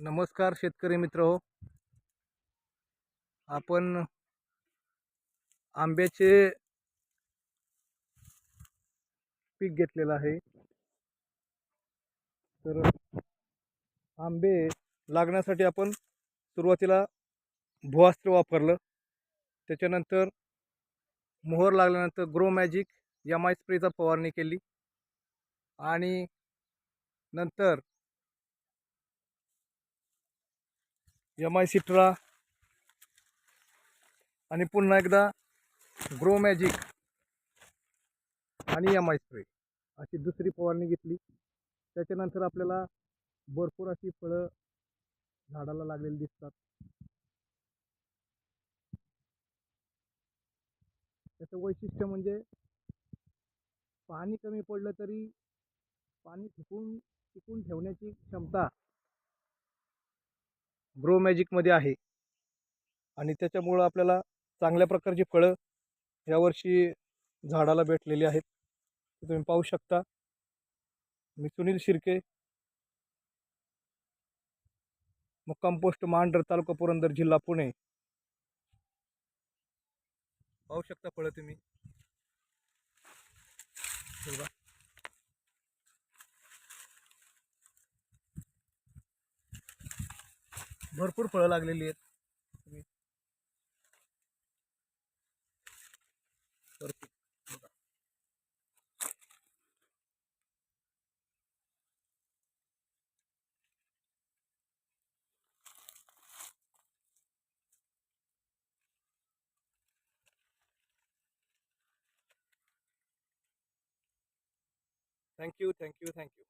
नमस्कार शेतकरी मित्र हो. आपण आंब्याचे पीक घेतलेलं आहे. तर आंबे लागण्यासाठी आपण सुरुवातीला भुवास्त्र वापरलं. त्याच्यानंतर मोहर लागल्यानंतर ग्रो मॅजिक यम आय स्प्रेचा फवारणी केली. आणि नंतर एम आय सिट्रा आणि पुन्हा एकदा ग्रो मॅजिक आणि एम आय स्प्रे अशी दुसरी फवारणी घेतली. त्याच्यानंतर आपल्याला भरपूर अशी फळं झाडाला लागलेली दिसतात. त्याचं वैशिष्ट्य म्हणजे पाणी कमी पडलं तरी पाणी टिकून टिकून ठेवण्याची क्षमता ग्रो मॅजिकमध्ये आहे. आणि त्याच्यामुळं आपल्याला चांगल्या प्रकारची फळं यावर्षी झाडाला भेटलेली आहेत. तुम्ही पाहू शकता. मी सुनील शिर्के. मुक्काम पोस्ट मांढर तालुका पुरंदर जिल्हा पुणे. पाहू शकता फळं तुम्ही हे बघा. भरपूर फळं लागलेली आहेत. Thank you thank you thank you